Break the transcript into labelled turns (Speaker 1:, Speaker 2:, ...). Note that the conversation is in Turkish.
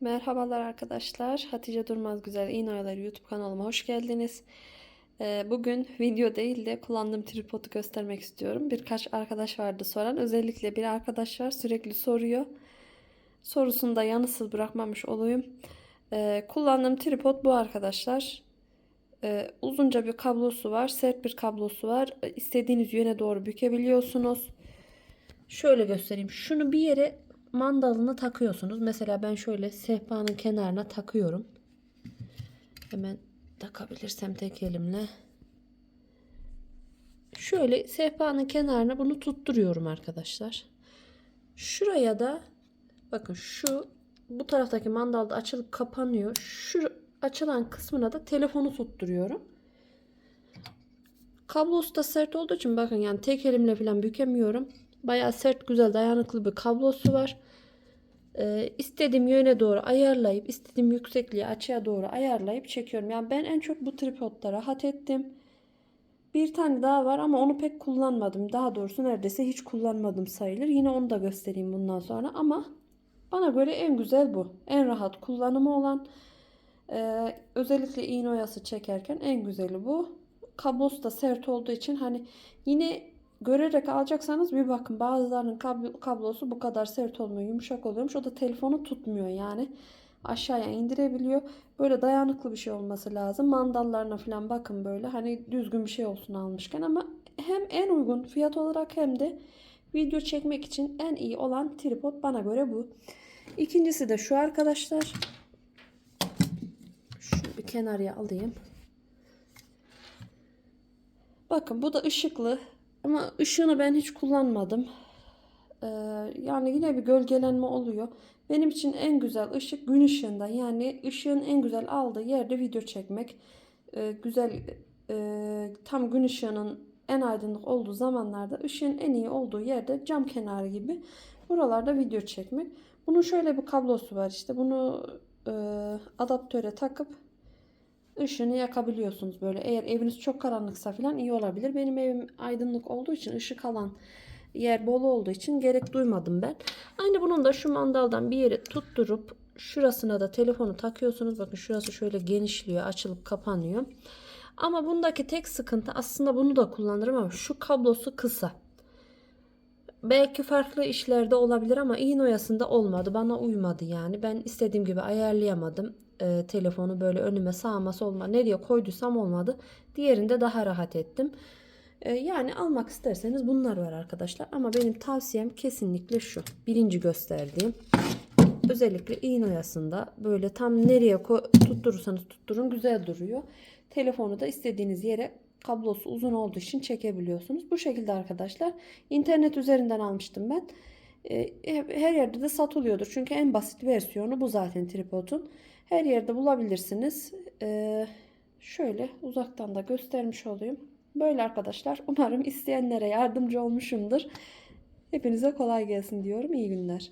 Speaker 1: Merhabalar arkadaşlar. Hatice Durmaz Güzel İğne YouTube kanalıma hoş geldiniz. Ee, Bugün video değil de kullandığım tripodu göstermek istiyorum. Birkaç arkadaş vardı soran. Özellikle bir arkadaş var sürekli soruyor. Sorusunu da yanısız bırakmamış olayım. Ee, Kullandığım tripod bu arkadaşlar. Ee, Uzunca bir kablosu var. Sert bir kablosu var. İstediğiniz yöne doğru bükebiliyorsunuz. Şöyle göstereyim. Şunu bir yere mandalını takıyorsunuz. Mesela ben şöyle sehpanın kenarına takıyorum. Hemen takabilirsem tek elimle. Şöyle sehpanın kenarına bunu tutturuyorum arkadaşlar. Şuraya da bakın şu bu taraftaki mandalda açılıp kapanıyor. Şu açılan kısmına da telefonu tutturuyorum. Kablosu da sert olduğu için bakın yani tek elimle falan bükemiyorum. Bayağı sert güzel dayanıklı bir kablosu var. Ee, istediğim yöne doğru ayarlayıp istediğim yüksekliği açıya doğru ayarlayıp çekiyorum. Yani ben en çok bu tripodda rahat ettim. Bir tane daha var ama onu pek kullanmadım. Daha doğrusu neredeyse hiç kullanmadım sayılır. Yine onu da göstereyim bundan sonra ama bana göre en güzel bu. En rahat kullanımı olan ee, özellikle iğne oyası çekerken en güzeli bu. Kablosu da sert olduğu için hani yine görerek alacaksanız bir bakın. Bazılarının kab- kablosu bu kadar sert olmuyor yumuşak oluyormuş. O da telefonu tutmuyor yani. Aşağıya indirebiliyor. Böyle dayanıklı bir şey olması lazım. Mandallarına falan bakın böyle. Hani düzgün bir şey olsun almışken ama hem en uygun fiyat olarak hem de video çekmek için en iyi olan tripod bana göre bu. İkincisi de şu arkadaşlar. Şunu bir kenarya alayım. Bakın bu da ışıklı ama ışığını ben hiç kullanmadım. Ee, yani yine bir gölgelenme oluyor. Benim için en güzel ışık gün ışığında. Yani ışığın en güzel aldığı yerde video çekmek. Ee, güzel e, tam gün ışığının en aydınlık olduğu zamanlarda ışığın en iyi olduğu yerde cam kenarı gibi buralarda video çekmek. Bunun şöyle bir kablosu var işte bunu e, adaptöre takıp ışığını yakabiliyorsunuz böyle. Eğer eviniz çok karanlıksa falan iyi olabilir. Benim evim aydınlık olduğu için ışık alan yer bol olduğu için gerek duymadım ben. Aynı bunun da şu mandaldan bir yere tutturup şurasına da telefonu takıyorsunuz. Bakın şurası şöyle genişliyor, açılıp kapanıyor. Ama bundaki tek sıkıntı aslında bunu da kullanırım ama şu kablosu kısa. Belki farklı işlerde olabilir ama iğne oyasında olmadı. Bana uymadı yani. Ben istediğim gibi ayarlayamadım. Ee, telefonu böyle önüme sağma solma nereye koyduysam olmadı. Diğerinde daha rahat ettim. Ee, yani almak isterseniz bunlar var arkadaşlar. Ama benim tavsiyem kesinlikle şu. Birinci gösterdiğim. Özellikle iğne oyasında böyle tam nereye tutturursanız tutturun güzel duruyor. Telefonu da istediğiniz yere kablosu uzun olduğu için çekebiliyorsunuz. Bu şekilde arkadaşlar. İnternet üzerinden almıştım ben. Ee, Her yerde de satılıyordur. Çünkü en basit versiyonu bu zaten tripodun. Her yerde bulabilirsiniz. Ee, şöyle uzaktan da göstermiş olayım. Böyle arkadaşlar. Umarım isteyenlere yardımcı olmuşumdur. Hepinize kolay gelsin diyorum. İyi günler.